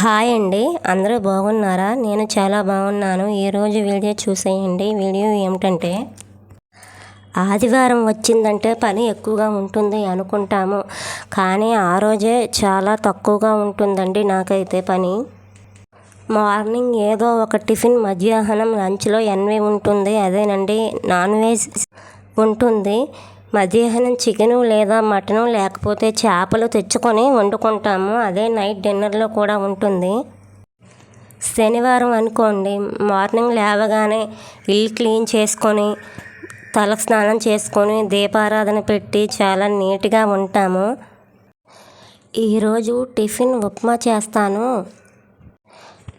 Hi అండి. అందరూ బాగున్నారా? నేను చాలా బాగున్నాను. ఈరోజు వీడియో చూసేయండి. వీడియో ఏమిటంటే ఆదివారం వచ్చిందంటే పని ఎక్కువగా ఉంటుంది అనుకుంటాము. కానీ ఆ రోజే చాలా తక్కువగా ఉంటుందండి నాకైతే పని. మార్నింగ్ ఏదో ఒక టిఫిన్ మధ్యాహ్నం లంచ్లో ఎన్వి ఉంటుంది అదేనండి నాన్ వెజ్ ఉంటుంది. మధ్యాహ్నం చికెను లేదా మటను లేకపోతే చేపలు తెచ్చుకొని వండుకుంటాము. అదే నైట్ డిన్నర్లో కూడా ఉంటుంది. శనివారం అనుకోండి. మార్నింగ్ లేవగానే ఇల్లు క్లీన్ చేసుకొని తల స్నానం చేసుకొని దీపారాధన పెట్టి చాలా నీట్గా ఉంటాము. ఈరోజు టిఫిన్ ఉప్మా చేస్తాను.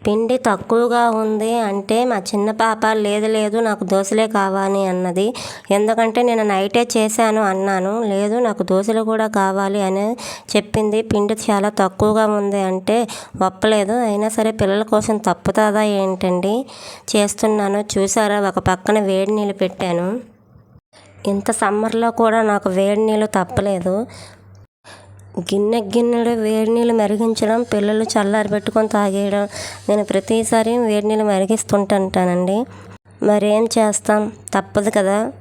పిండి తక్కువగా ఉంది అంటే మా చిన్న పాప లేదు లేదు నాకు దోశలే కావాలి అన్నది. ఎందుకంటే నేను నైటే చేశాను అన్నాను. లేదు నాకు దోశలు కూడా కావాలి అని చెప్పింది. పిండి చాలా తక్కువగా ఉంది అంటే ఒప్పలేదు. అయినా సరే పిల్లల కోసం తప్పుతుందా ఏంటండి? చేస్తున్నాను. చూసారా ఒక పక్కన వేడి నీళ్ళు పెట్టాను. ఇంత సమ్మర్లో కూడా నాకు వేడి నీళ్ళు తప్పలేదు. గిన్నె గిన్నెడు వేడి నీళ్ళు మరిగించడం పిల్లలు చల్లారి పెట్టుకొని తాగేయడం. నేను ప్రతిసారి వేడి నీళ్ళు మరిగిస్తుంటానండి. మరేం చేస్తాం? తప్పదు కదా.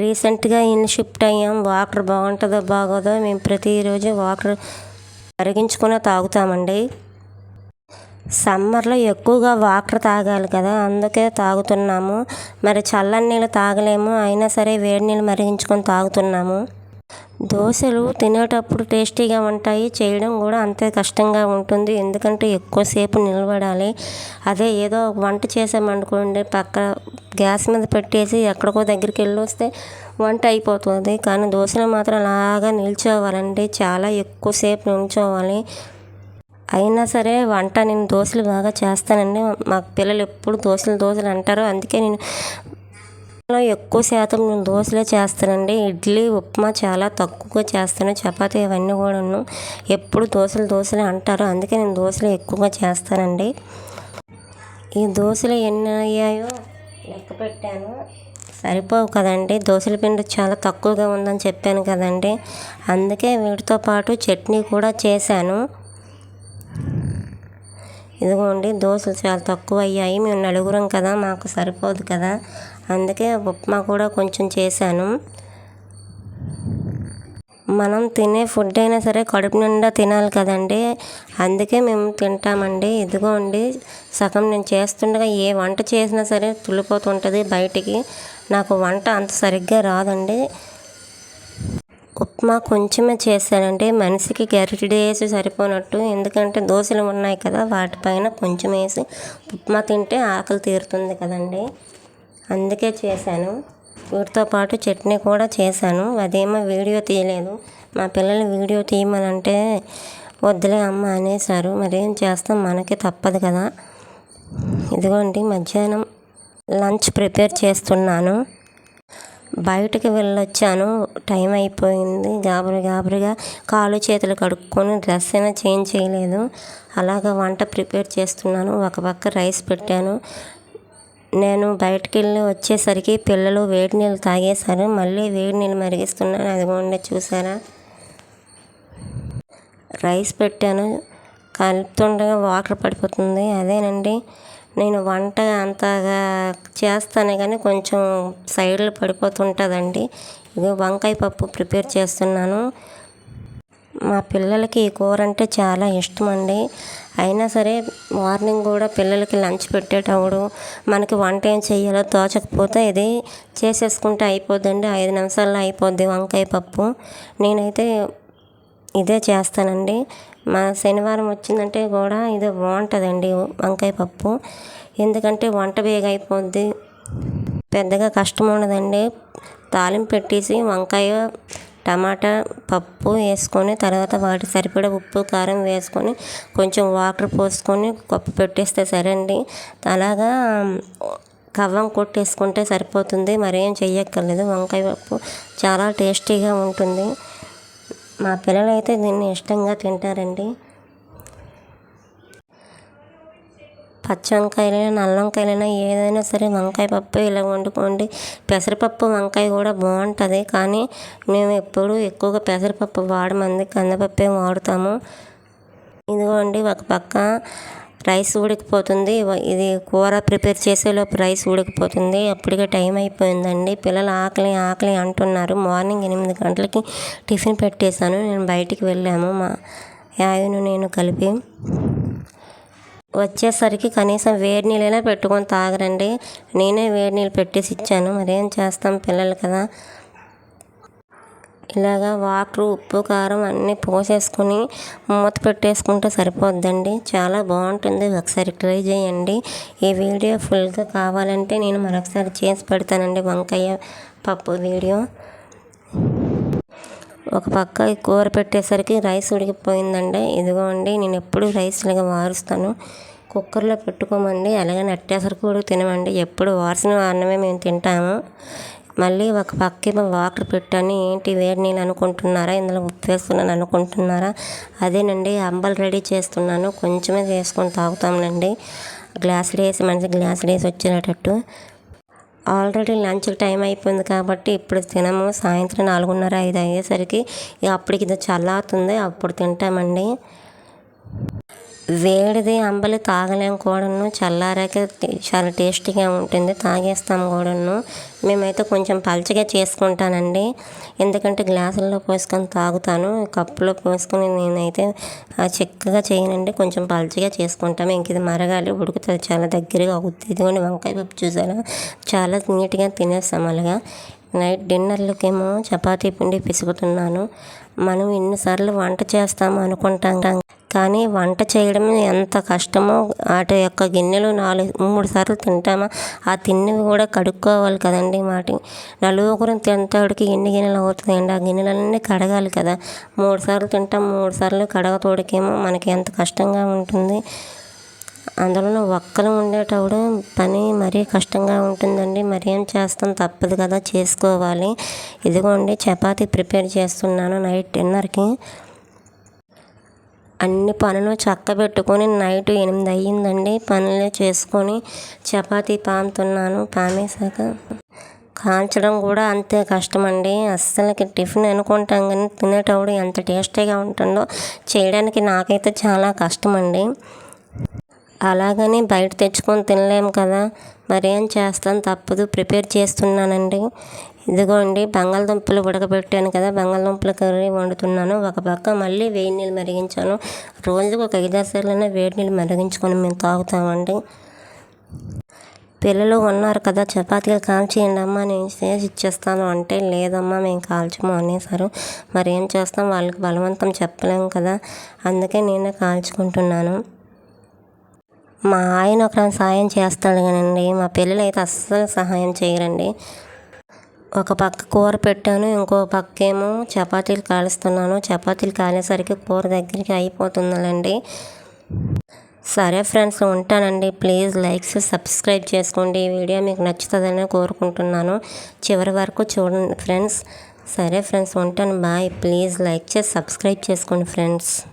రీసెంట్గా ఇన్ షిఫ్ట్ అయ్యాం. వాటర్ బాగుంటుందో బాగోదో మేము ప్రతిరోజు వాటర్ మరిగించుకునే తాగుతామండి. సమ్మర్లో ఎక్కువగా వాటర్ తాగాలి కదా అందుకే తాగుతున్నాము. మరి చల్లని నీళ్ళు తాగలేము అయినా సరే వేడి నీళ్ళు మరిగించుకొని తాగుతున్నాము. దోశలు తినేటప్పుడు టేస్టీగా ఉంటాయి చేయడం కూడా అంతే కష్టంగా ఉంటుంది. ఎందుకంటే ఎక్కువసేపు నిలబడాలి. అదే ఏదో వంట చేసామనుకోండి పక్క గ్యాస్ మీద పెట్టేసి ఎక్కడికో దగ్గరికి వెళ్ళి వస్తే వంట అయిపోతుంది. కానీ దోశలు మాత్రం అలాగా నిల్చోవాలండి. చాలా ఎక్కువసేపు నిల్చోవాలి. అయినా సరే వంట నేను దోశలు బాగా చేస్తానండి. మా పిల్లలు ఎప్పుడు దోశలు దోశలు అంటారు అందుకే నేను ఎక్కువ శాతం నేను దోశలే చేస్తానండి. ఇడ్లీ ఉప్మా చాలా తక్కువగా చేస్తాను. చపాతీ ఇవన్నీ కూడాను ఎప్పుడు దోశలు దోశలు అంటారు. అందుకే నేను దోశలు ఎక్కువగా చేస్తానండి. ఈ దోశలు ఎన్ని అయ్యాయో లెక్క పెట్టాను. సరిపోవు కదండి. దోశల పిండి చాలా తక్కువగా ఉందని చెప్పాను కదండి. అందుకే వీటితో పాటు చట్నీ కూడా చేశాను. ఇదిగోండి దోశలు చాలా తక్కువ అయ్యాయి. మేము నలుగురం కదా మాకు సరిపోదు కదా. అందుకే ఉప్మా కూడా కొంచెం చేశాను. మనం తినే ఫుడ్ అయినా సరే కడుపు నిండా తినాలి కదండి. అందుకే మేము తింటామండి. ఇదిగోండి సగం నేను చేస్తుండగా ఏ వంట చేసినా సరే తుళ్ళిపోతుంటుంది బయటికి. నాకు వంట అంత సరిగ్గా రాదండి. ఉప్మా కొంచెమే చేశానండి. మనిషికి గరిటె వేసి సరిపోనట్టు. ఎందుకంటే దోశలు ఉన్నాయి కదా వాటిపైన కొంచెం వేసి ఉప్మా తింటే ఆకలి తీరుతుంది కదండి. అందుకే చేశాను. వీటితో పాటు చట్నీ కూడా చేశాను. అదేమో వీడియో తీయలేదు. మా పిల్లలు వీడియో తీయమనంటే వద్దులే అమ్మ అనేసారు మరేం చేస్తాం? మనకి తప్పదు కదా. ఇదిగోండి మధ్యాహ్నం లంచ్ ప్రిపేర్ చేస్తున్నాను. బయటకు వెళ్ళొచ్చాను. టైం అయిపోయింది. గాబరి గాబరిగా కాలు చేతులు కడుక్కొని డ్రెస్ అయినా చేంజ్ చేయలేదు. అలాగ వంట ప్రిపేర్ చేస్తున్నాను. ఒక పక్క రైస్ పెట్టాను. నేను బయటకు వెళ్ళి వచ్చేసరికి పిల్లలు వేడి నీళ్ళు తాగేశారు. మళ్ళీ వేడి నీళ్ళు మరిగిస్తున్నాను అదిగోండి చూసారా రైస్ పెట్టాను. కలుపుతుండగా వాటర్ పడిపోతుంది. అదేనండి. నేను వంట అంతగా చేస్తాను కానీ కొంచెం సైడ్లు పడిపోతుంటుందండి. ఇది వంకాయ పప్పు ప్రిపేర్ చేస్తున్నాను. మా పిల్లలకి ఈ కూర అంటే చాలా ఇష్టం అండి అయినా సరే మార్నింగ్ కూడా పిల్లలకి లంచ్ పెట్టేటప్పుడు మనకి వంట ఏం చేయాలో తోచకపోతే ఇది చేసేసుకుంటే అయిపోద్దండి. ఐదు నిమిషాల్లో అయిపోద్ది వంకాయ పప్పు. నేనైతే ఇదే చేస్తానండి. మా శనివారం వచ్చిందంటే కూడా ఇది బాగుంటుందండి వంకాయ పప్పు. ఎందుకంటే వంట బేగ అయిపోద్ది. పెద్దగా కష్టం ఉండదండి. తాలింపు పెట్టేసి వంకాయ టమాటా పప్పు వేసుకొని తర్వాత వాటికి సరిపడా ఉప్పు కారం వేసుకొని కొంచెం వాటర్ పోసుకొని కప్పు పెట్టేస్తే సరే అండి అలాగా కవ్వం కొట్టేసుకుంటే సరిపోతుంది. మరేం చెయ్యక్కర్లేదు. వంకాయ పప్పు చాలా టేస్టీగా ఉంటుంది. మా పిల్లలైతే దీన్ని ఇష్టంగా తింటారండి. పచ్చి వంకాయలైనా నల్ల వంకాయలైనా ఏదైనా సరే వంకాయ పప్పు ఇలా వండుకోండి. పెసరపప్పు వంకాయ కూడా బాగుంటుంది. కానీ మేము ఎప్పుడు ఎక్కువగా పెసరపప్పు వాడమంది కందిపప్పే వాడుతాము. ఇదిగోండి ఒక పక్క రైస్ ఉడికిపోతుంది. ఇది కూర ప్రిపేర్ చేసేలోపు రైస్ ఉడికిపోతుంది. అప్పటికే టైం అయిపోయిందండి. పిల్లలు ఆకలి ఆకలి అంటున్నారు. మార్నింగ్ ఎనిమిది గంటలకి టిఫిన్ పెట్టేశాను. నేను బయటికి వెళ్ళాము. మా యాయను నేను కలిపి వచ్చేసరికి కనీసం వేడి నీళ్ళైనా పెట్టుకొని తాగరండి. నేనే వేడి నీళ్ళు పెట్టేసి ఇచ్చాను. మరేం చేస్తాం పిల్లలు కదా. ఇలాగా వాటర్ ఉప్పు కారం అన్నీ పోసేసుకుని మూత పెట్టేసుకుంటే సరిపోద్దండి. చాలా బాగుంటుంది. ఒకసారి ట్రై చేయండి. ఈ వీడియో ఫుల్గా కావాలంటే నేను మరొకసారి చేసి పెడతానండి వంకాయ పప్పు వీడియో. ఒక పక్క ఈ కూర పెట్టేసరికి రైస్ ఉడికిపోయిందండి. ఇదిగోండి నేను ఎప్పుడు రైస్ ఇలాగ వారుస్తాను కుక్కర్లో పెట్టుకోమండి అలాగే నట్టేసరికి కూడా తినమండి. ఎప్పుడు వార్సిన అన్నమే మేము తింటాము. మళ్ళీ ఒక పక్క వాటర్ పెట్టాను. ఏంటి వేడి నీళ్ళు అనుకుంటున్నారా? ఇందులో ఉప్పు వేసుకున్నాను అనుకుంటున్నారా? అదేనండి అంబలు రెడీ చేస్తున్నాను. కొంచెమే వేసుకొని తాగుతాంనండి గ్లాసులు వేసి మంచి గ్లాసులు వేసి వచ్చేటట్టు ఆల్రెడీ లంచ్ టైం అయిపోయింది కాబట్టి ఇప్పుడు తినము. సాయంత్రం నాలుగున్నర ఐదు అయ్యేసరికి ఇక అప్పటికి ఇది చల్లారుతుంది. అప్పుడు తింటామండి. వేడిది అంబలి తాగలేం కూడాను. చల్లారాక చాలా టేస్టీగా ఉంటుంది. తాగేస్తాం కూడాను. మేమైతే కొంచెం పలచగా చేసుకుంటానండి. ఎందుకంటే గ్లాసుల్లో పోసుకొని తాగుతాను. కప్పులో పోసుకొని నేనైతే చిక్కగా చేయనండి. కొంచెం పలచగా చేసుకుంటాము ఇంక ఇది మరగాలి. ఉడుకుతుంది. చాలా దగ్గరగా అవుతుంది ఇదిగోండి వంకాయ పప్పు చూసారా? చాలా నీట్గా తినేస్తాం అలాగా. నైట్ డిన్నర్లకేమో చపాతీ పిండి పిసుకుతున్నాను. మనం ఎన్నిసార్లు వంట చేస్తాము అనుకుంటాం కానీ వంట చేయడం ఎంత కష్టమో వాటి యొక్క గిన్నెలు నాలుగు మూడు సార్లు తింటామా? ఆ తిన్నవి కూడా కడుక్కోవాలి కదండి వాటి నలుగురం తింటాడికి ఎన్ని గిన్నెలు అవుతాయండి? ఆ గిన్నెలన్నీ కడగాలి కదా. మూడు సార్లు తింటాం మూడు సార్లు కడగతోడికేమో మనకి ఎంత కష్టంగా ఉంటుంది. అందులో ఒక్కరు ఉండేటప్పుడు పని మరీ కష్టంగా ఉంటుందండి. మరి ఏం చేస్తాం? తప్పదు కదా చేసుకోవాలి. ఇదిగోండి చపాతీ ప్రిపేర్ చేస్తున్నాను నైట్ డిన్నర్కి. అన్ని పనులు చక్క పెట్టుకొని నైట్ ఎనిమిది అయ్యిందండి పనులు చేసుకొని చపాతీ పాముతున్నాను పామేశాక కాల్చడం కూడా అంతే కష్టమండి. అస్సలకి టిఫిన్ అనుకుంటాం కానీ తినేటప్పుడు ఎంత టేస్టీగా ఉంటుందో చేయడానికి నాకైతే చాలా కష్టమండి. అలాగని బయట తెచ్చుకొని తినలేము కదా. మరేం చేస్తాను తప్పదు. ప్రిపేర్ చేస్తున్నానండి. ఇదిగోండి బంగాళదుంపలు ఉడకబెట్టాను కదా బంగాళదుంపల కర్రీ వండుతున్నాను. ఒక పక్క మళ్ళీ వేడి నీళ్ళు మరిగించాను. రోజుకు ఒక ఐదారు సార్లైనా వేడి నీళ్ళు మరిగించుకొని మేము తాగుతామండి. పిల్లలు ఉన్నారు కదా చపాతీలు కాల్చేయండి అమ్మా నేను చేసి ఇచ్చేస్తాను అంటే లేదమ్మా మేము కాల్చము అనేసారు మరి ఏం చేస్తాం? వాళ్ళకి బలవంతం చెప్పలేము కదా అందుకే నేనే కాల్చుకుంటున్నాను. మా ఆయన ఒక సాయం చేస్తాడు కానండి మా పిల్లలు అయితే అస్సలు సహాయం చేయరండి. ఒక పక్క కూర పెట్టాను ఇంకో పక్క ఏమో చపాతీలు కాలుస్తున్నాను. చపాతీలు కాలేసరికి కూర దగ్గరికి అయిపోతుందండి సరే ఫ్రెండ్స్ ఉంటానండి. ప్లీజ్ లైక్స్ సబ్స్క్రైబ్ చేసుకోండి. ఈ వీడియో మీకు నచ్చుతుందని కోరుకుంటున్నాను. చివరి వరకు చూడండి ఫ్రెండ్స్. సరే ఫ్రెండ్స్ ఉంటాను. బాయ్. ప్లీజ్ లైక్ చేసి సబ్స్క్రైబ్ చేసుకోండి ఫ్రెండ్స్.